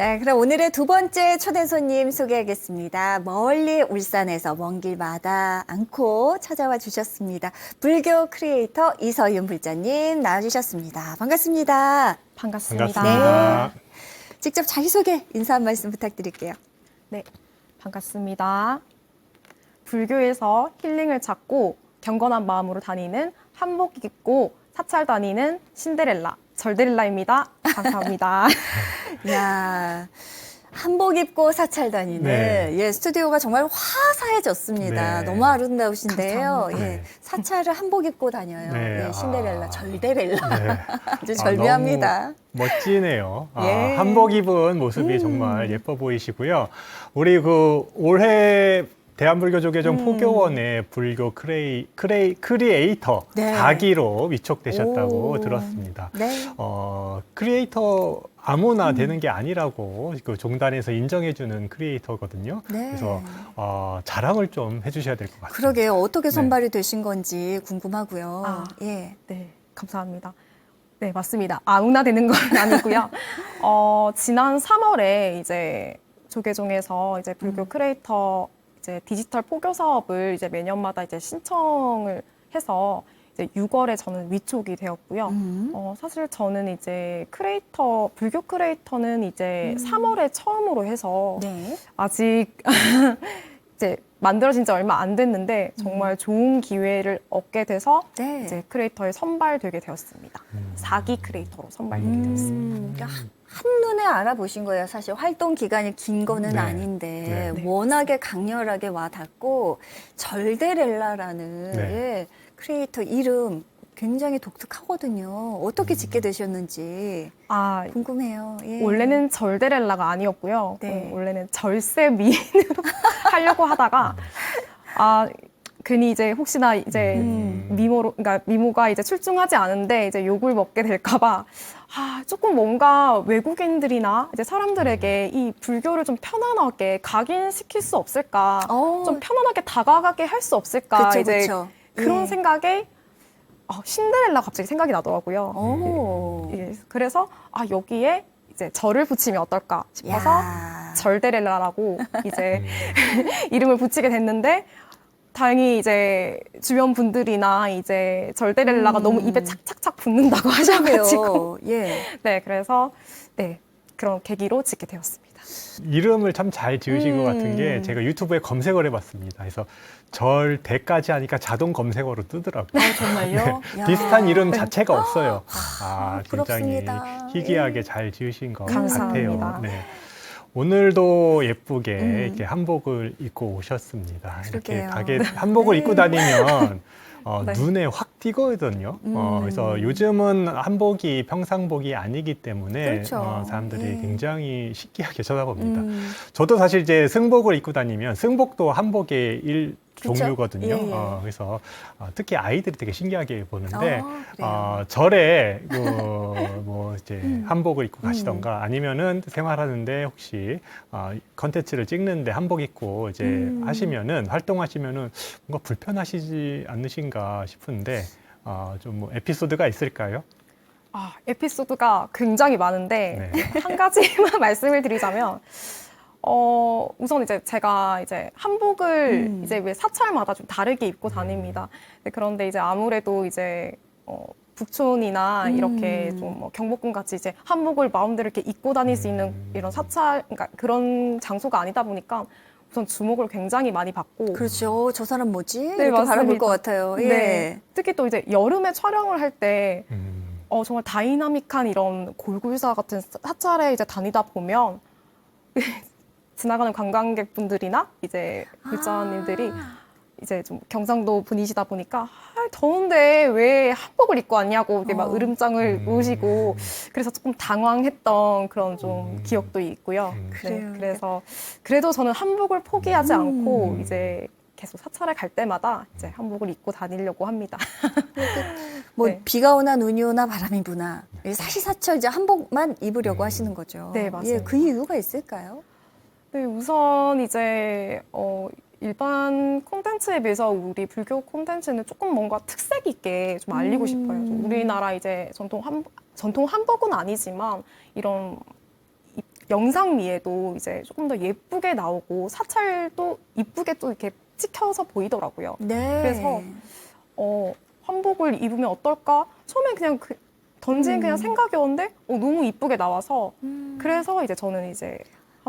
네, 그럼 오늘의 두 번째 초대 손님 소개하겠습니다. 멀리 울산에서 먼 길 마다 않고 찾아와 주셨습니다. 불교 크리에이터 이서윤 불자님 나와주셨습니다. 반갑습니다. 반갑습니다. 반갑습니다. 직접 자기소개 인사 한 말씀 부탁드릴게요. 네, 반갑습니다. 불교에서 힐링을 찾고 경건한 마음으로 다니는 한복 입고 사찰 다니는 신데렐라 절데렐라입니다. 감사합니다. 야 한복 입고 사찰 다니는 네. 예 스튜디오가 정말 화사해졌습니다. 네. 너무 아름다우신데요. 감사합니다. 예 네. 사찰을 한복 입고 다녀요. 네. 예, 신데렐라, 아. 절데렐라 네. 아주 아, 절묘합니다. 너무 멋지네요. 아, 예. 한복 입은 모습이 음. 정말 예뻐 보이시고요. 우리 그 올해 대한불교조계종 음. 포교원의 불교 크레이, 크레이, 크리에이터 네. 4기로 위촉되셨다고 오. 들었습니다. 네. 어, 크리에이터 아무나 음. 되는 게 아니라고 그 종단에서 인정해주는 크리에이터거든요. 네. 그래서 어, 자랑을 좀 해주셔야 될 것 같습니다. 그러게요. 어떻게 네. 선발이 되신 건지 궁금하고요. 아. 예. 네, 감사합니다. 네, 맞습니다. 아무나 되는 건 아니고요. 어, 지난 3월에 이제 조계종에서 이제 불교 음. 크리에이터 이제 디지털 포교 사업을 이제 매년마다 이제 신청을 해서 이제 6월에 저는 위촉이 되었고요. 음. 어, 사실 저는 이제 크리에이터, 불교 크리에이터는 이제 음. 3월에 처음으로 해서 네. 아직 이제 만들어진 지 얼마 안 됐는데 정말 좋은 기회를 얻게 돼서 네. 이제 크리에이터에 선발되게 되었습니다. 음. 4기 크리에이터로 선발되게 음, 되었습니다. 그러니까 한- 한눈에 알아보신 거예요. 사실 활동 기간이 긴 거는 네. 아닌데 네. 워낙에 강렬하게 와 닿고 절데렐라라는 네. 예, 크리에이터 이름 굉장히 독특하거든요. 어떻게 짓게 되셨는지 아, 궁금해요. 예. 원래는 절데렐라가 아니었고요. 네. 어, 원래는 절세 미인으로 하려고 하다가 아 괜히 이제 혹시나 이제 음. 미모로 그러니까 미모가 이제 출중하지 않은데 이제 욕을 먹게 될까봐 아 조금 뭔가 외국인들이나 이제 사람들에게 이 불교를 좀 편안하게 각인시킬 수 없을까 어, 좀 편안하게 다가가게 할 수 없을까 그쵸, 이제 그쵸. 그런 예. 생각에 어, 신데렐라 갑자기 생각이 나더라고요. 오. 예, 그래서 아 여기에 이제 절을 붙이면 어떨까 싶어서 야. 절데렐라라고 이제 음. 이름을 붙이게 됐는데 다행히 이제 주변 분들이나 이제 절데렐라가 음. 너무 입에 착착착 붙는다고 하셔가지고. 예. 네 그래서 네 그런 계기로 짓게 되었습니다. 이름을 참 잘 지으신 것 같은 게 음. 제가 유튜브에 검색을 해봤습니다. 그래서 절대까지 하니까 자동 검색어로 뜨더라고요. 아, 정말요? 야. 비슷한 이름 자체가 없어요. 아, 굉장히 부럽습니다. 희귀하게 잘 지으신 것 감사합니다. 같아요. 네. 오늘도 예쁘게 음. 이렇게 한복을 입고 오셨습니다. 이렇게 그러게요. 가게 한복을 네. 입고 다니면 어, 네. 눈에 확 띄거든요. 어, 음. 그래서 요즘은 한복이 평상복이 아니기 때문에 그렇죠. 어, 사람들이 예. 굉장히 신기하게 쳐다봅니다. 음. 저도 사실 이제 승복을 입고 다니면 승복도 한복의 일 그쵸? 종류거든요. 예, 예. 어, 그래서 어, 특히 아이들이 되게 신기하게 보는데 아. 어, 절에 그뭐 이제 음. 한복을 입고 가시던가 아니면은 생활하는데 혹시 어, 컨텐츠를 찍는데 한복 입고 이제 음. 하시면은 활동하시면은 뭔가 불편하시지 않으신가 싶은데 어, 좀뭐 에피소드가 있을까요? 아 에피소드가 굉장히 많은데 네. 한 가지만 말씀을 드리자면 어 우선 이제 제가 이제 한복을 음. 이제 왜 사찰마다 좀 다르게 입고 다닙니다. 네, 그런데 이제 아무래도 이제 어 북촌이나 음. 이렇게 좀뭐 경복궁 같이 이제 한복을 마음대로 이렇게 입고 다닐 수 있는 음. 이런 사찰 그러니까 그런 장소가 아니다 보니까 우선 주목을 굉장히 많이 받고 그렇죠. 저 사람 뭐지? 네, 이렇게 바라볼 맞습니다. 것 같아요. 예. 네. 특히 또 이제 여름에 촬영을 할때 음. 어, 정말 다이나믹한 이런 골굴사 같은 사- 사찰에 이제 다니다 보면 지나가는 관광객분들이나 이제 불자님들이 아. 이제 좀 경상도 분이시다 보니까 아, 더운데 왜 한복을 입고 왔냐고 이렇게 막 어. 으름장을 음. 놓으시고 그래서 조금 당황했던 그런 좀 음. 기억도 있고요. 음. 그래요. 네, 그래서 그래도 저는 한복을 포기하지 음. 않고 이제 계속 사찰에 갈 때마다 이제 한복을 입고 다니려고 합니다. 뭐 네. 비가 오나 눈이 오나 바람이 부나 사시사철 이제 한복만 입으려고 음. 하시는 거죠. 네, 예, 맞습니다. 그 이유가 있을까요? 네, 우선 이제 어, 일반 콘텐츠에 비해서 우리 불교 콘텐츠는 조금 뭔가 특색 있게 좀 알리고 음. 싶어요. 좀 우리나라 이제 전통 한 전통 한복은 아니지만 이런 이- 영상미에도 이제 조금 더 예쁘게 나오고 사찰도 이쁘게 또 이렇게 찍혀서 보이더라고요. 네. 그래서 어, 한복을 입으면 어떨까? 처음엔 그냥 그, 던진 음. 그냥 생각이었는데 어, 너무 이쁘게 나와서 음. 그래서 이제 저는 이제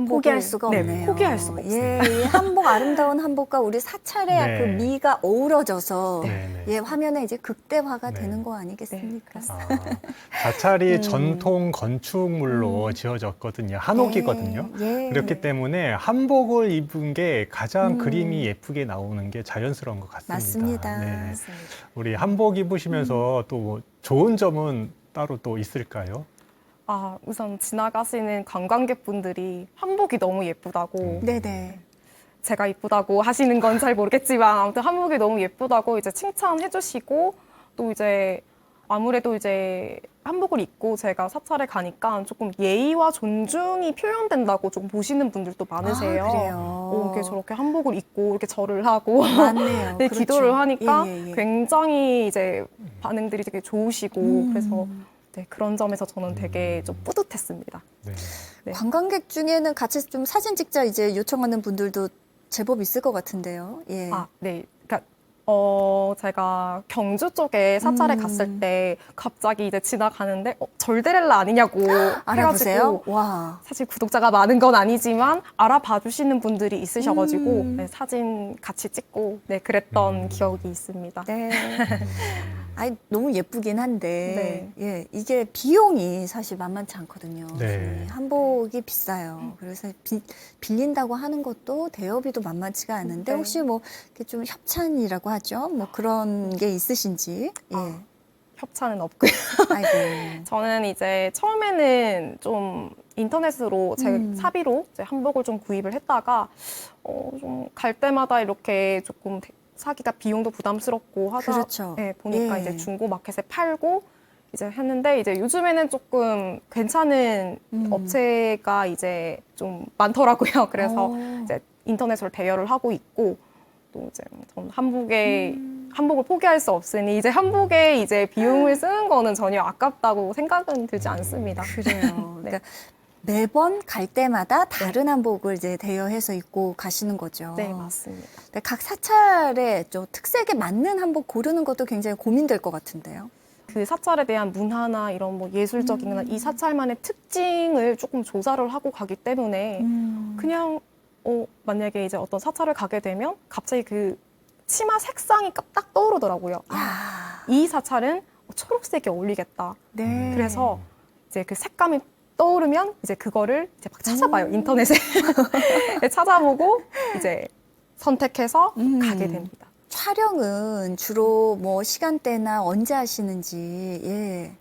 한복을 포기할 수가 네, 없네요. 포기할 수가 없어요. 예, 이 한복 아름다운 한복과 우리 사찰의 네. 그 미가 어우러져서 네, 네. 예 화면에 이제 극대화가 네. 되는 거 아니겠습니까? 네, 아, 사찰이 음. 전통 건축물로 지어졌거든요. 한옥이거든요. 네. 예. 그렇기 때문에 한복을 입은 게 가장 음. 그림이 예쁘게 나오는 게 자연스러운 것 같습니다. 맞습니다. 네. 맞습니다. 우리 한복 입으시면서 또뭐 좋은 점은 따로 또 있을까요? 아, 우선 지나가시는 관광객분들이 한복이 너무 예쁘다고 음. 네네. 제가 이쁘다고 하시는 건 잘 모르겠지만 아무튼 한복이 너무 예쁘다고 이제 칭찬해 주시고 또 이제 아무래도 이제 한복을 입고 제가 사찰에 가니까 조금 예의와 존중이 표현된다고 좀 보시는 분들도 많으세요. 아, 그래요. 어, 이렇게 저렇게 한복을 입고 이렇게 절을 하고 맞네요. 네, 그렇죠. 기도를 하니까 예, 예, 예. 굉장히 이제 반응들이 되게 좋으시고 음. 그래서 네, 그런 점에서 저는 되게 좀 뿌듯했습니다. 네. 네. 관광객 중에는 같이 좀 사진 찍자 이제 요청하는 분들도 제법 있을 것 같은데요. 예. 아, 네. 그러니까 어, 제가 경주 쪽에 사찰에 음. 갔을 때 갑자기 이제 지나가는데 어, 절데렐라 아니냐고 알아보세요. 해가지고 와. 사실 구독자가 많은 건 아니지만 알아봐 주시는 분들이 있으셔가지고 음. 네, 사진 같이 찍고 네 그랬던 음. 기억이 있습니다. 네. 음. 아이 너무 예쁘긴 한데 예 이게 비용이 사실 만만치 않거든요. 네. 이 한복이 비싸요. 그래서 비- 빌린다고 하는 것도 대여비도 만만치가 않은데 네. 혹시 뭐 이렇게 좀 협찬이라고 하죠? 뭐 그런 게 있으신지? 예. 아. 협찬은 없고요. 아이고. 저는 이제 처음에는 좀 인터넷으로 제 음. 사비로 이제 한복을 좀 구입을 했다가 어, 좀 갈 때마다 이렇게 조금 대- 사기가 비용도 부담스럽고 하다 그렇죠. 네, 보니까 예. 이제 중고 마켓에 팔고 이제 했는데 이제 요즘에는 조금 괜찮은 음. 업체가 이제 좀 많더라고요. 그래서 어. 이제 인터넷으로 대여를 하고 있고 또 이제 전 한복에 음. 한복을 포기할 수 없으니 이제 한복에 이제 비용을 쓰는 거는 전혀 아깝다고 생각은 들지 않습니다. 그래요. 네. 그러니까 매번 갈 때마다 다른 한복을 이제 대여해서 입고 가시는 거죠. 네, 맞습니다. 근데 각 사찰의 좀 특색에 맞는 한복 고르는 것도 굉장히 고민될 것 같은데요. 그 사찰에 대한 문화나 이런 뭐 예술적인나 음. 이 사찰만의 특징을 조금 조사를 하고 가기 때문에 음. 그냥 어 만약에 이제 어떤 사찰을 가게 되면 갑자기 그 치마 색상이 딱 떠오르더라고요. 아, 야, 이 사찰은 초록색이 어울리겠다. 네. 그래서 이제 그 색감이 떠오르면 이제 그거를 이제 막 찾아봐요 음. 인터넷에 찾아보고 이제 선택해서 음. 가게 됩니다. 촬영은 주로 뭐 시간대나 언제 하시는지 예.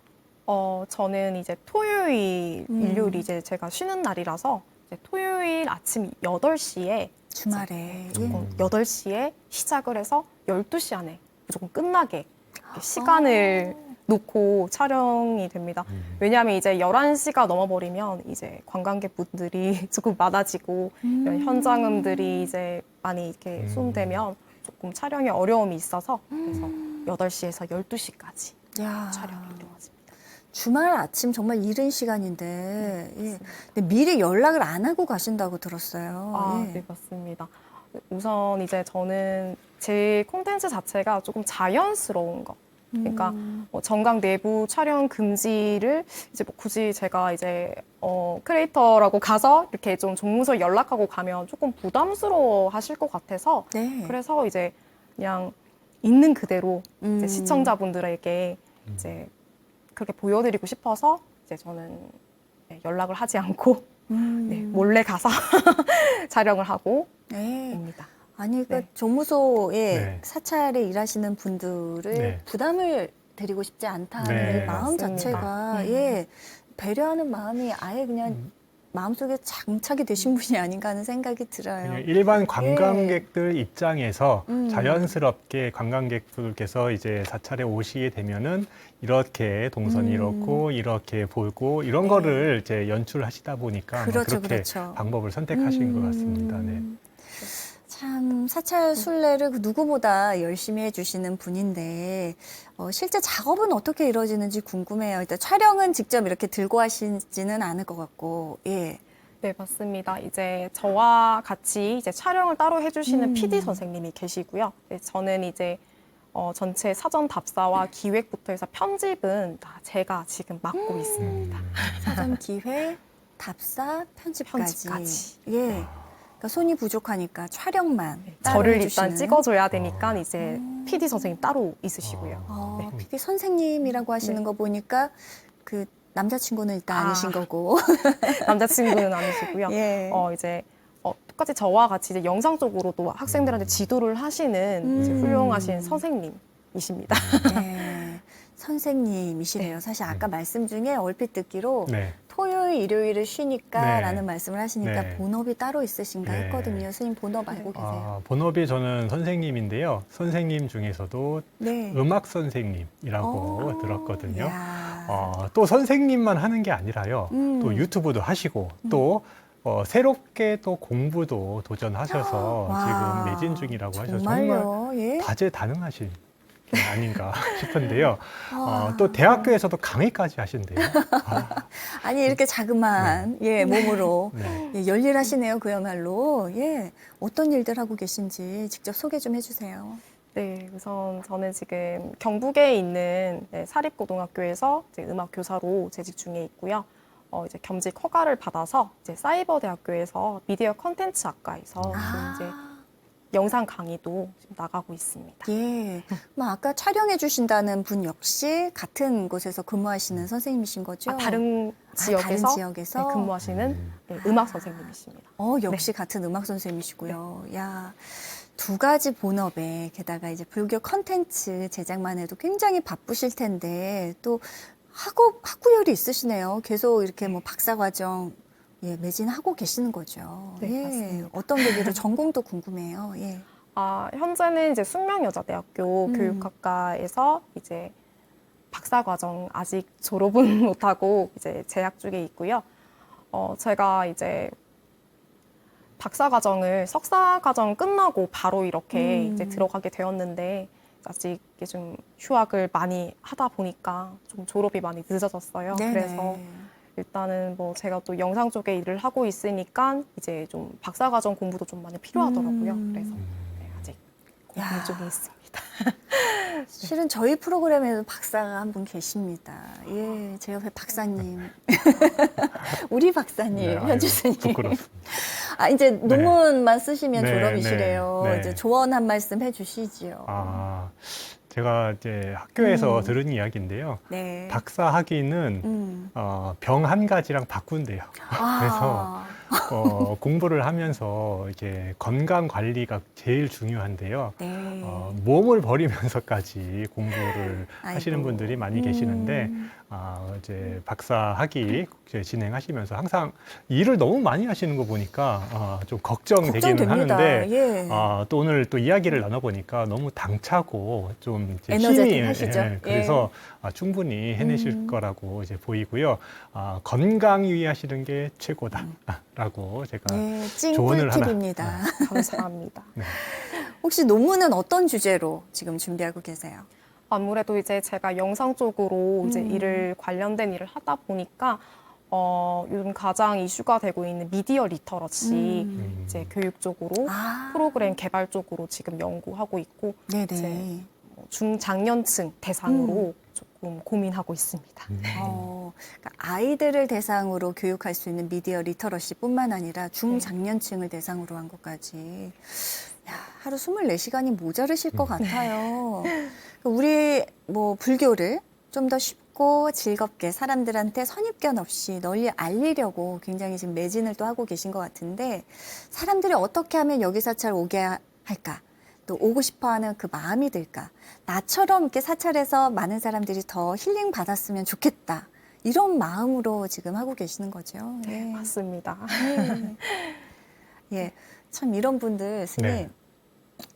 어 저는 이제 토요일, 음. 일요일 이제 제가 쉬는 날이라서 이제 토요일 아침 8시에 주말에 무조건 예. 8시에 시작을 해서 12시 안에 무조건 끝나게 이렇게 시간을 아. 놓고 촬영이 됩니다. 음. 왜냐하면 이제 11시가 넘어버리면 이제 관광객분들이 조금 많아지고 음. 이런 현장음들이 이제 많이 이렇게 음. 수음되면 조금 촬영에 어려움이 있어서 그래서 음. 8시에서 12시까지 야. 촬영이 이루어집니다. 주말 아침 정말 이른 시간인데 예. 맞습니다. 근데 미리 연락을 안 하고 가신다고 들었어요. 아, 예. 네, 맞습니다. 우선 이제 저는 제 콘텐츠 자체가 조금 자연스러운 거. 그러니까 음. 뭐 정강 내부 촬영 금지를 이제 뭐 굳이 제가 이제 어 크리에이터라고 가서 이렇게 좀 종무소 연락하고 가면 조금 부담스러워 하실 것 같아서 네. 그래서 이제 그냥 있는 그대로 음. 이제 시청자분들에게 음. 이제 그렇게 보여드리고 싶어서 이제 저는 네, 연락을 하지 않고 음. 네, 몰래 가서 촬영을 하고 네. 옵니다. 아니 그 네. 종무소에 네. 사찰에 일하시는 분들을 네. 부담을 드리고 싶지 않다는 네. 이 마음 맞습니다. 자체가 음. 예 배려하는 마음이 아예 그냥 음. 마음속에 장착이 되신 분이 아닌가 하는 생각이 들어요. 일반 관광객들 입장에서 음. 자연스럽게 관광객들께서 이제 사찰에 오시게 되면은 이렇게 동선이 음. 이렇고 이렇게 보고 이런 네. 거를 이제 연출하시다 보니까 아마 그렇죠, 그렇게 그렇죠. 방법을 선택하신 것 같습니다. 네. 음. 참 사찰 순례를 그 누구보다 열심히 해주시는 분인데 어, 실제 작업은 어떻게 이루어지는지 궁금해요. 일단 촬영은 직접 이렇게 들고 하시지는 않을 것 같고, 예. 네, 맞습니다. 이제 저와 같이 이제 촬영을 따로 해주시는 음. PD 선생님이 계시고요. 네, 저는 이제 어, 전체 사전 답사와 기획부터 해서 편집은 다 제가 지금 맡고 있습니다. 음. 사전 기획, 답사, 편집까지. 편집까지. 예. 그러니까 손이 부족하니까 촬영만 따로 저를. 일단 찍어줘야 되니까 이제 음. PD 선생님 따로 있으시고요. 어, 네. PD 선생님이라고 하시는 네. 거 보니까 그 남자친구는 일단 아. 아니신 거고. 남자친구는 아니시고요. 예. 어, 이제 어, 똑같이 저와 같이 이제 영상 쪽으로도 학생들한테 지도를 하시는 이제 음. 훌륭하신 선생님이십니다. 네. 선생님이시래요. 사실 아까 말씀 중에 얼핏 듣기로 네. 토요일, 일요일을 쉬니까 네. 라는 말씀을 하시니까 네. 본업이 따로 있으신가 네. 했거든요. 스님 본업 알고 계세요? 아, 본업이 저는 선생님인데요. 선생님 중에서도 네. 음악 선생님이라고 어, 들었거든요. 야. 어, 또 선생님만 하는 게 아니라요. 음. 또 유튜브도 하시고 또 어, 새롭게 또 공부도 도전하셔서 와, 지금 매진 중이라고 하셔서 정말? 예? 다재다능하신 게 아닌가 싶은데요. 어, 아. 또 대학교에서도 강의까지 하신대요. 아, 아니 이렇게 자그마한 예 몸으로 네. 예, 열일하시네요 그야말로 예 어떤 일들 하고 계신지 직접 소개 좀 해주세요. 네, 우선 저는 지금 경북에 있는 네, 사립고등학교에서 이제 음악 교사로 재직 중에 있고요. 어, 이제 겸직 허가를 받아서 이제 사이버 대학교에서 미디어 컨텐츠 학과에서 지금 이제 영상 강의도 지금 나가고 있습니다. 예. 뭐 아까 촬영해 주신다는 분 역시 같은 곳에서 근무하시는 선생님이신 거죠? 아, 다른 아, 지역에서, 다른 지역에서 네, 근무하시는 음. 네, 음악 선생님이십니다. 어, 역시 같은 음악 선생님이시고요. 야. 두 가지 본업에 게다가 이제 불교 컨텐츠 제작만 해도 굉장히 바쁘실 텐데 또 학업 학구열이 있으시네요. 계속 이렇게 뭐 박사 과정 예, 매진하고 계시는 거죠. 네, 예. 맞습니다. 어떤 계기로 전공도 궁금해요. 예. 아, 현재는 이제 숙명여자대학교 음. 교육학과에서 이제 박사 과정 아직 졸업은 못하고 이제 재학 중에 있고요. 어, 제가 이제 박사 과정을 석사 과정 끝나고 바로 이렇게 음. 이제 들어가게 되었는데 아직 이게 좀 휴학을 많이 하다 보니까 좀 졸업이 많이 늦어졌어요. 네네. 그래서 일단은 뭐 제가 또 영상 쪽에 일을 하고 있으니까 이제 좀 박사 과정 공부도 좀 많이 필요하더라고요. 음. 그래서 네, 아직 야. 고민 중에 있습니다. 실은 저희 프로그램에도 박사가 한 분 계십니다. 예, 제 옆에 박사님. 우리 박사님, 네, 아유, 현주 스님. 부끄럽습니다. 아, 이제 논문만 쓰시면 네, 졸업이시래요. 네, 네. 이제 조언 한 말씀 해주시지요. 아, 제가 이제 학교에서 음. 들은 이야기인데요. 네. 박사 학위는 음. 어, 병 한 가지랑 바꾼대요. 아, 어, 공부를 하면서 이게 건강 관리가 제일 중요한데요. 네. 어, 몸을 버리면서까지 공부를 하시는. 분들이 많이 계시는데 음. 아, 이제 박사 학위 진행하시면서 항상 일을 너무 많이 하시는 거 보니까 아, 좀 걱정되기는 걱정됩니다. 하는데 예. 아, 또 오늘 또 이야기를 나눠보니까 너무 당차고 좀 이제 에너제틱 힘이 하시죠? 예, 그래서 아, 충분히 해내실 음. 거라고 이제 보이고요. 아, 건강 유의하시는 게 최고다라고 제가 예, 찐 조언을 하나. 꿀팁입니다. 감사합니다. 혹시 논문은 어떤 주제로 지금 준비하고 계세요? 아무래도 이제 제가 영상 쪽으로 이제 음. 일을 관련된 일을 하다 보니까 어, 요즘 가장 이슈가 되고 있는 미디어 리터러시 음. 이제 교육 쪽으로 아, 프로그램 개발 쪽으로 지금 연구하고 있고 네네. 이제 뭐 중장년층 대상으로 조금 고민하고 있습니다. 음. 어, 그러니까 아이들을 대상으로 교육할 수 있는 미디어 리터러시뿐만 아니라 중장년층을 대상으로 한 것까지 야, 하루 24시간이 모자르실 것 같아요. 우리 뭐 불교를 좀 더 쉽고 즐겁게 사람들한테 선입견 없이 널리 알리려고 굉장히 지금 매진을 또 하고 계신 것 같은데 사람들이 어떻게 하면 여기 사찰 오게 할까? 또 오고 싶어 하는 그 마음이 들까? 나처럼 이렇게 사찰에서 많은 사람들이 더 힐링 받았으면 좋겠다. 이런 마음으로 지금 하고 계시는 거죠. 네, 예. 맞습니다. 예. 예. 참 이런 분들 스님 네.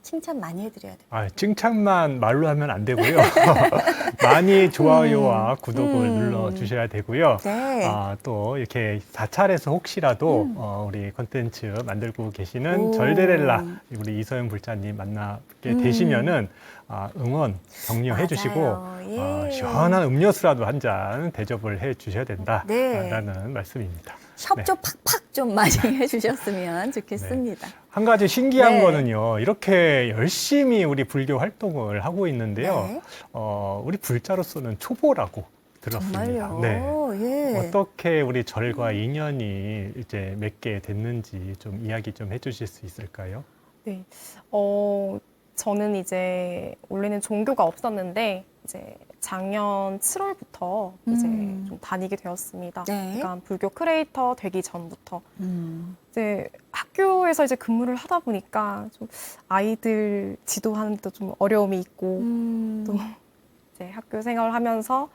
칭찬 많이 해드려야 돼요. 아, 칭찬만 말로 하면 안 되고요. 많이 좋아요와 구독을 음. 눌러 주셔야 되고요. 네. 아, 또 이렇게 사찰에서 혹시라도 음. 어, 우리 컨텐츠 만들고 계시는 오. 절대렐라 우리 이서연 불자님 만나게 음. 되시면은 아, 응원 격려해 주시고 맞아요. 예. 어, 시원한 음료수라도 한 잔 대접을 해 주셔야 된다라는 네. 말씀입니다. 협조 팍팍 좀 많이 해주셨으면 좋겠습니다. 한 가지 신기한 네. 거는요. 이렇게 열심히 우리 불교 활동을 하고 있는데요. 네. 어, 우리 불자로서는 초보라고 들었습니다. 정말요. 네. 예. 어떻게 우리 절과 인연이 이제 맺게 됐는지 좀 이야기 좀 해주실 수 있을까요? 네. 어, 저는 이제 원래는 종교가 없었는데 이제 작년 7월부터 이제 음. 좀 다니게 되었습니다. 네. 그러니까 불교 크리에이터 되기 전부터 음. 이제 학교에서 이제 근무를 하다 보니까 좀 아이들 지도하는데도 좀 어려움이 있고 음. 또 이제 학교 생활을 하면서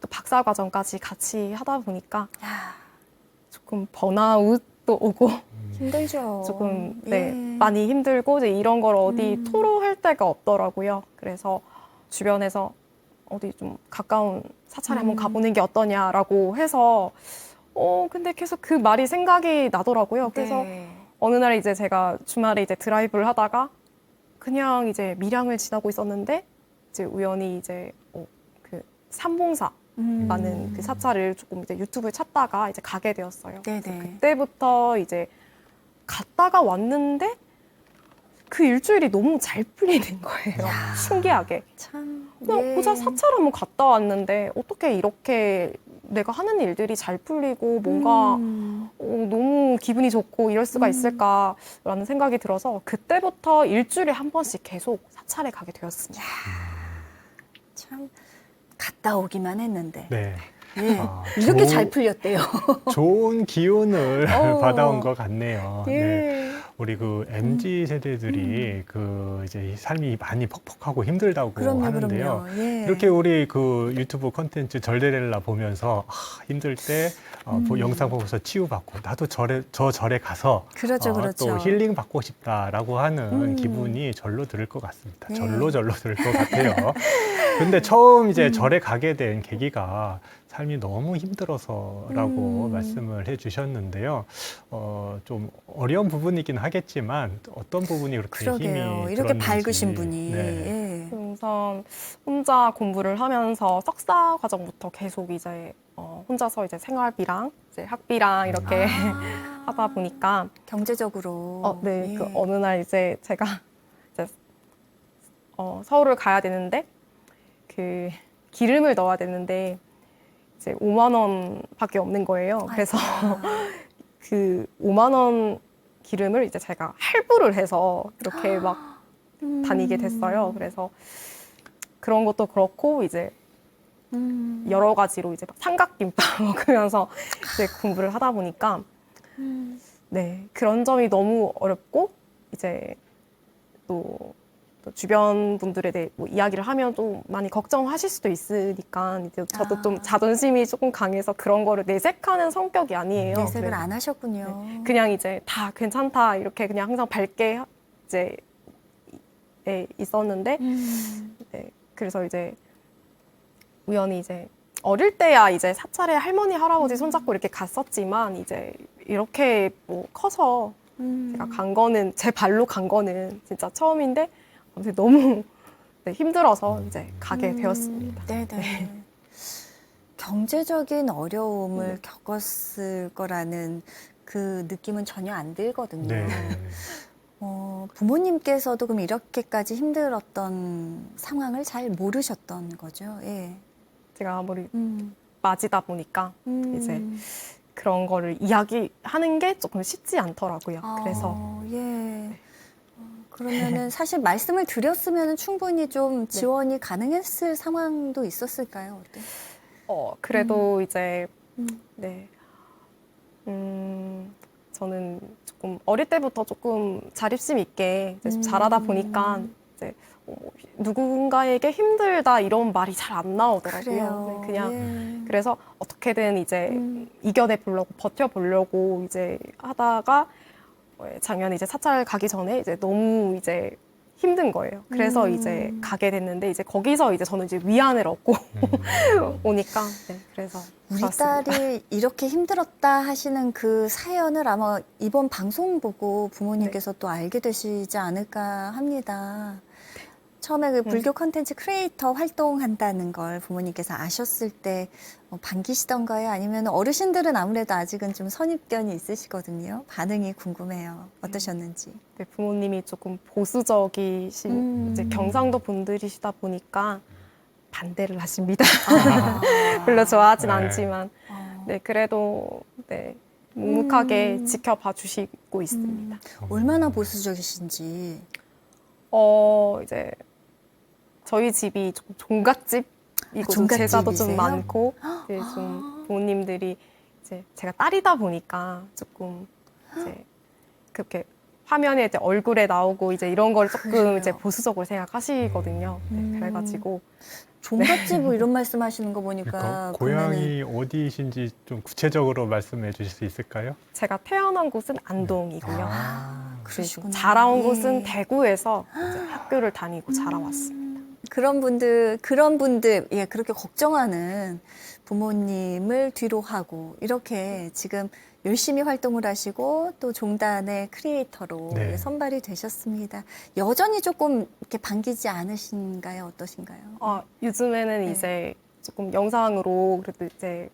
또 박사 과정까지 같이 하다 보니까 야, 조금 번아웃도 오고 힘들죠. 조금 네 예. 많이 힘들고 이제 이런 걸 어디 음. 토로할 데가 없더라고요. 그래서 주변에서 어디 좀 가까운 사찰에 음. 한번 가보는 게 어떠냐라고 해서 어 근데 계속 그 말이 생각이 나더라고요. 그래서 네. 어느 날 이제 제가 주말에 이제 드라이브를 하다가 그냥 이제 밀양을 지나고 있었는데 이제 우연히 이제 어, 그 삼봉사 음. 라는 그 사찰을 조금 이제 유튜브에 찾다가 이제 가게 되었어요. 네네. 그때부터 이제 갔다가 왔는데 그 일주일이 너무 잘 풀리는 거예요. 야. 신기하게. 참. 그냥 예. 고작 사찰 한번 갔다 왔는데 어떻게 이렇게 내가 하는 일들이 잘 풀리고 뭔가 음. 어, 너무 기분이 좋고 이럴 수가 음. 있을까라는 생각이 들어서 그때부터 일주일에 한 번씩 계속 사찰에 가게 되었습니다. 참 갔다 오기만 했는데 네. 예. 아, 이렇게 조- 잘 풀렸대요. 좋은 기운을 어. 받아온 것 같네요. 네. 예. 우리 그 MZ 세대들이 그 이제 이 삶이 많이 퍽퍽하고 힘들다고 그럼요, 하는데요. 그럼요. 예. 이렇게 우리 그 유튜브 콘텐츠 절대렐라 보면서 아, 힘들 때 어, 보- 음. 영상 보고서 치유받고 나도 절에 저 절에 가서 그렇죠, 어, 그렇죠. 또 힐링 받고 싶다라고 하는 음. 기분이 절로 들을 것 같습니다. 예. 절로 절로 들을 것 같아요. 근데 처음 이제 음. 절에 가게 된 계기가 삶이 너무 힘들어서라고 음. 말씀을 해주셨는데요. 어, 좀 어려운 부분이긴 하겠지만 어떤 부분이 그렇게 그러게요. 힘이 이렇게 들었는지. 밝으신 분이 네. 예. 우선 혼자 공부를 하면서 석사 과정부터 계속 이제 어, 혼자서 이제 생활비랑 이제 학비랑 이렇게 아. 하다 보니까 경제적으로 어, 네, 예. 그 어느 날 이제 제가 이제 어, 서울을 가야 되는데 그 기름을 넣어야 되는데 이제 5만 원밖에 없는 거예요. 그래서 그 5만 원 기름을 이제 제가 할부를 해서 이렇게 막 음. 다니게 됐어요. 그래서 그런 것도 그렇고 이제 음. 여러 가지로 이제 막 삼각김밥 먹으면서 이제 공부를 하다 보니까 음. 네 그런 점이 너무 어렵고 이제 또, 또 주변 분들에 대해 뭐 이야기를 하면 또 많이 걱정하실 수도 있으니까 이제 저도 아. 좀 자존심이 조금 강해서 그런 거를 내색하는 성격이 아니에요. 내색을 그래서 안 하셨군요. 네. 그냥 이제 다 괜찮다 이렇게 그냥 항상 밝게 하- 이제 예, 있었는데 음. 네, 그래서 이제 우연히 이제 어릴 때야 이제 사찰에 할머니 할아버지 손잡고 이렇게 갔었지만 이제 이렇게 뭐 커서 음. 제가 간 거는 제 발로 간 거는 진짜 처음인데 아무튼 너무 네, 힘들어서 이제 가게 음. 되었습니다. 네네. 경제적인 어려움을 네. 겪었을 거라는 그 느낌은 전혀 안 들거든요. 네. 어, 부모님께서도 그럼 이렇게까지 힘들었던 상황을 잘 모르셨던 거죠. 예. 제가 아무리 음. 맞이다 보니까 음. 이제 그런 거를 이야기하는 게 조금 쉽지 않더라고요. 아, 그래서 예. 어, 그러면은 사실 말씀을 드렸으면 충분히 좀 지원이 가능했을 상황도 있었을까요? 어때? 어, 그래도 이제 음. 네. 음, 저는 조금 어릴 때부터 조금 자립심 있게 이제 좀 음. 자라다 보니까 이제 어, 누군가에게 힘들다 이런 말이 잘 안 나오더라고요. 그래요. 네, 그냥 예. 그래서 어떻게든 이제 음. 이겨내 보려고 버텨 보려고 이제 하다가 어, 작년에 이제 사찰 가기 전에 이제 너무 이제 힘든 거예요. 그래서 음. 이제 가게 됐는데 이제 거기서 이제 저는 이제 위안을 얻고 음. 오니까 네, 그래서 우리 좋았습니다. 딸이 이렇게 힘들었다 하시는 그 사연을 아마 이번 방송 보고 부모님께서 네. 또 알게 되시지 않을까 합니다. 처음에 그 불교 컨텐츠 크리에이터 활동한다는 걸 부모님께서 아셨을 때 어, 반기시던가요? 아니면 어르신들은 아무래도 아직은 좀 선입견이 있으시거든요. 반응이 궁금해요. 어떠셨는지. 네, 부모님이 조금 보수적이신 음. 이제 경상도 분들이시다 보니까 반대를 하십니다. 아. 별로 좋아하진 네. 않지만 어. 네 그래도 네 묵묵하게 음. 지켜봐 주시고 있습니다. 얼마나 보수적이신지. 어 이제 저희 집이 좀 종갓집 이고 아, 좀 제사도 좀 종갓집이세요? 많고 이제 아. 좀 부모님들이 이제 제가 딸이다 보니까 조금 이제 그렇게 화면에 이제 얼굴에 나오고 이제 이런 걸 조금 그래요. 이제 보수적으로 생각하시거든요. 네, 음. 그래가지고 종갓집 뭐 이런 말씀하시는 거 보니까 그러니까 고향이 어디이신지 좀 구체적으로 말씀해 주실 수 있을까요? 제가 태어난 곳은 안동이고요. 아, 그러시구나. 자라온 예. 곳은 대구에서 이제 학교를 다니고 자라왔습니다. 음, 그런 분들 그런 분들 예 그렇게 걱정하는 부모님을 뒤로 하고 이렇게 지금 열심히 활동을 하시고 또 종단의 크리에이터로 네. 예, 선발이 되셨습니다. 여전히 조금 이렇게 반기지 않으신가요? 어떠신가요? 아, 요즘에는 네. 이제 조금 영상으로 그래도 이제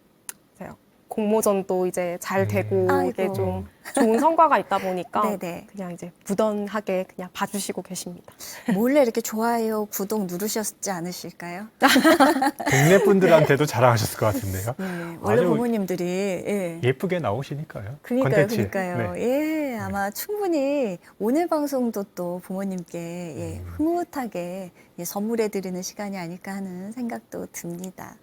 공모전도 이제 잘 음. 되고 이게 아이고. 좀 좋은 성과가 있다 보니까 네네. 그냥 이제 무던하게 그냥 봐주시고 계십니다. 몰래 이렇게 좋아요, 구독 누르셨지 않으실까요? 동네 분들한테도 자랑하셨을 것 같은데요. 예, 원래 아주 부모님들이 예. 예쁘게 나오시니까요. 그러니까요, 컨텐츠. 그러니까요. 네. 예, 아마 충분히 오늘 방송도 또 부모님께 예, 음. 흐뭇하게 예, 선물해 드리는 시간이 아닐까 하는 생각도 듭니다.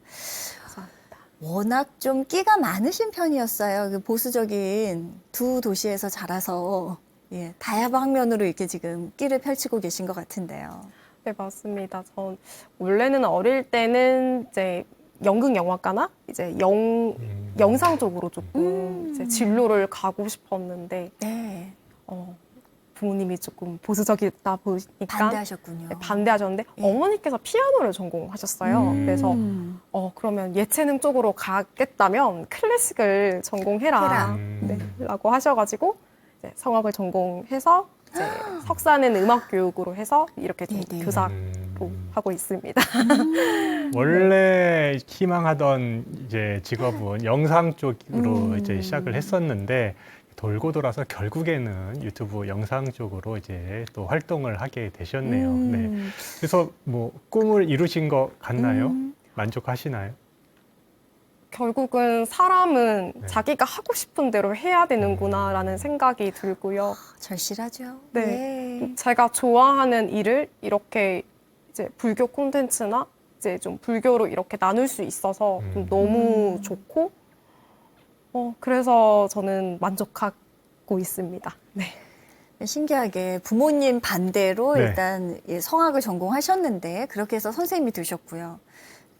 워낙 좀 끼가 많으신 편이었어요. 그 보수적인 두 도시에서 자라서 예, 다양방면으로 이렇게 지금 끼를 펼치고 계신 것 같은데요. 네, 맞습니다. 전 원래는 어릴 때는 이제 연극 영화과나 이제 영 음. 영상 쪽으로 조금 음. 이제 진로를 가고 싶었는데 네, 어, 부모님이 조금 보수적이다 보니까 반대하셨군요. 네, 반대하셨는데 예. 어머니께서 피아노를 전공하셨어요. 음. 그래서 어 그러면 예체능 쪽으로 가겠다면 클래식을 전공해라 해라. 음. 네라고 하셔가지고 이제 성악을 전공해서 이제 석사는 음악 교육으로 해서 이렇게 네네. 교사로 음. 하고 있습니다. 원래 희망하던 이제 직업은 영상 쪽으로 음. 이제 시작을 했었는데 돌고 돌아서 결국에는 유튜브 영상 쪽으로 이제 또 활동을 하게 되셨네요. 네. 음. 그래서 뭐 꿈을 이루신 것 같나요? 음. 만족하시나요? 결국은 사람은 네. 자기가 하고 싶은 대로 해야 되는구나라는 생각이 들고요. 절실하죠. 네. 예. 제가 좋아하는 일을 이렇게 이제 불교 콘텐츠나 이제 좀 불교로 이렇게 나눌 수 있어서 좀 음. 너무 음. 좋고 어 그래서 저는 만족하고 있습니다. 네. 신기하게 부모님 반대로 네. 일단 예, 성악을 전공하셨는데 그렇게 해서 선생님이 되셨고요.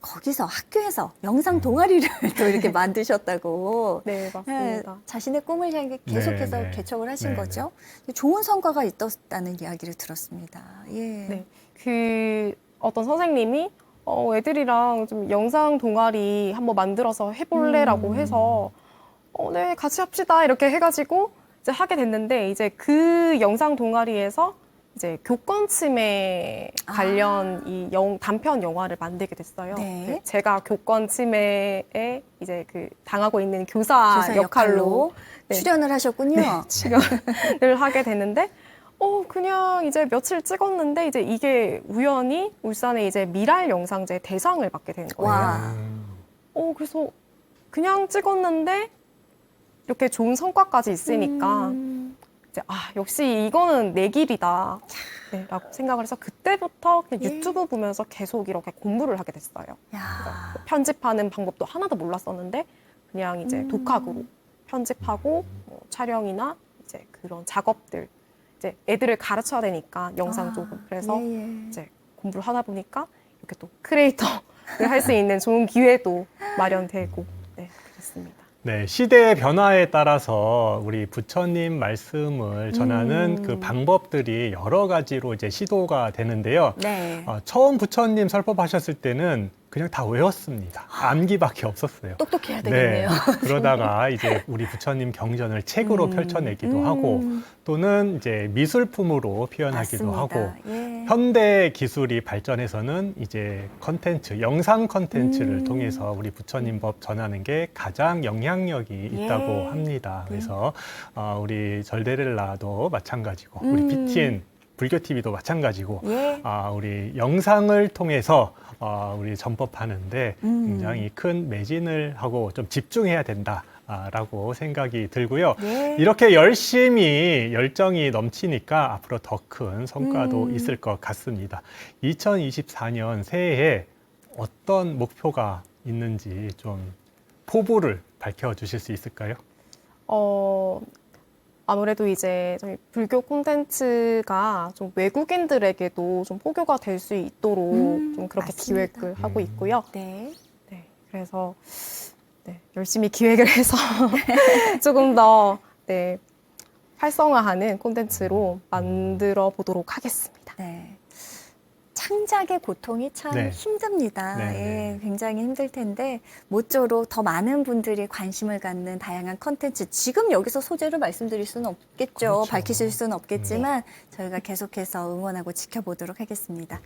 거기서 학교에서 영상 음. 동아리를 또 이렇게 만드셨다고. 네, 예, 맞습니다. 자신의 꿈을 향해 계속해서 네, 네. 개척을 하신 네, 거죠. 좋은 성과가 있었다는 이야기를 들었습니다. 예. 네. 그 어떤 선생님이 어, 애들이랑 좀 영상 동아리 한번 만들어서 해볼래라고 음. 해서 어, 네, 같이 합시다 이렇게 해가지고 이제 하게 됐는데 이제 그 영상 동아리에서 이제 교권 침해 관련 아. 이 영, 단편 영화를 만들게 됐어요. 네. 제가 교권 침해에 이제 그 당하고 있는 교사, 교사 역할로 역할로 네. 출연을 하셨군요. 출연을 하게 되는데 어 그냥 이제 며칠 찍었는데 이제 이게 우연히 울산에 이제 미랄 영상제 대상을 받게 된 거예요. 와. 음. 어 그래서 그냥 찍었는데 이렇게 좋은 성과까지 있으니까 음. 이제 아 역시 이거는 내 길이다. 네, 라고 생각을 해서 그때부터 그냥 예. 유튜브 보면서 계속 이렇게 공부를 하게 됐어요. 야. 편집하는 방법도 하나도 몰랐었는데 그냥 이제 음. 독학으로 편집하고 뭐 촬영이나 이제 그런 작업들 이제 애들을 가르쳐야 되니까 영상 아, 쪽은 그래서 예, 예. 이제 공부를 하다 보니까 이렇게 또 크리에이터를 할 수 있는 좋은 기회도 마련되고 네 그렇습니다. 네, 시대의 변화에 따라서 우리 부처님 말씀을 전하는 음. 그 방법들이 여러 가지로 이제 시도가 되는데요. 네. 어, 처음 부처님 설법하셨을 때는 그냥 다 외웠습니다. 암기밖에 없었어요. 똑똑해야 되겠네요. 네. 그러다가 이제 우리 부처님 경전을 책으로 음. 펼쳐내기도 음. 하고 또는 이제 미술품으로 표현하기도 맞습니다. 하고 예. 현대 기술이 발전해서는 이제 컨텐츠, 영상 컨텐츠를 음. 통해서 우리 부처님 법 전하는 게 가장 영향력이 예. 있다고 합니다. 네. 그래서 어, 우리 절데렐라도 마찬가지고 우리 음. BTN 불교 TV도 마찬가지고 예. 아, 우리 영상을 통해서 어, 우리 전법하는데 음. 굉장히 큰 매진을 하고 좀 집중해야 된다 라고 생각이 들고요. 예. 이렇게 열심히 열정이 넘치니까 앞으로 더 큰 성과도 음. 있을 것 같습니다. 2024년 새해에 어떤 목표가 있는지 좀 포부를 밝혀 주실 수 있을까요? 어, 아무래도 이제 저희 불교 콘텐츠가 좀 외국인들에게도 좀 포교가 될 수 있도록 음, 좀 그렇게 맞습니다. 기획을 하고 음. 있고요. 네. 네, 그래서 네, 열심히 기획을 해서 조금 더 네, 활성화하는 콘텐츠로 만들어 보도록 하겠습니다. 네. 창작의 고통이 참 네. 힘듭니다. 네, 예, 네. 굉장히 힘들 텐데 모쪼록 더 많은 분들이 관심을 갖는 다양한 컨텐츠 지금 여기서 소재로 말씀드릴 수는 없겠죠. 그렇죠. 밝히실 수는 없겠지만 저희가 계속해서 응원하고 지켜보도록 하겠습니다.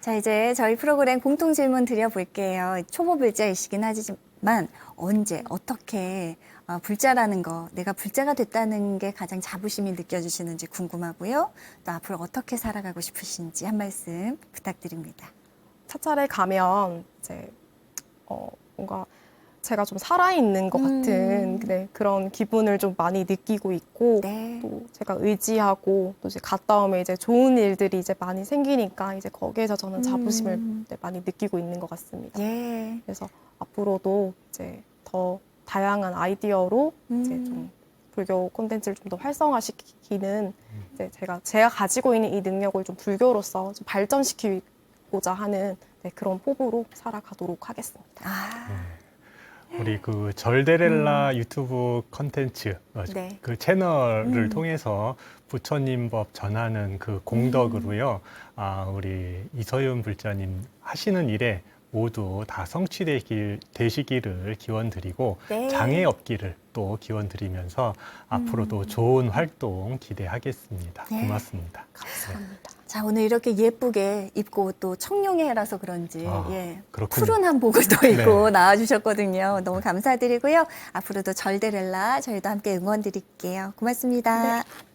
자, 이제 저희 프로그램 공통 질문 드려볼게요. 초보 불자이시긴 하지만 언제 어떻게 어, 불자라는 거 내가 불자가 됐다는 게 가장 자부심이 느껴지시는지 궁금하고요. 또 앞으로 어떻게 살아가고 싶으신지 한 말씀 부탁드립니다. 차차를 가면 이제 어, 뭔가 제가 좀 살아있는 것 음. 같은 네, 그런 기분을 좀 많이 느끼고 있고 네. 또 제가 의지하고 또 이제 갔다 오면 이제 좋은 일들이 이제 많이 생기니까 이제 거기에서 저는 자부심을 음. 네, 많이 느끼고 있는 것 같습니다. 예. 그래서 앞으로도 이제 더 다양한 아이디어로 이제 음. 좀 불교 콘텐츠를 좀 더 활성화시키는 이제 제가 제가 가지고 있는 이 능력을 좀 불교로서 좀 발전시키고자 하는 네, 그런 포부로 살아가도록 하겠습니다. 아, 우리 그 절데렐라 유튜브 컨텐츠 어, 음. 네. 그 채널을 음. 통해서 부처님 법 전하는 그 공덕으로요. 아 우리 이서윤 불자님 하시는 일에 모두 다 성취되길 되시기를 기원드리고 네. 장애 없기를 또 기원드리면서 앞으로도 좋은 활동 기대하겠습니다. 네. 고맙습니다. 감사합니다. 자 오늘 이렇게 예쁘게 입고 또 청룡해라서 그런지 아, 예, 그렇군요. 푸른 한복을 또 입고 네. 나와주셨거든요. 너무 감사드리고요. 앞으로도 절데렐라 저희도 함께 응원 드릴게요. 고맙습니다. 네.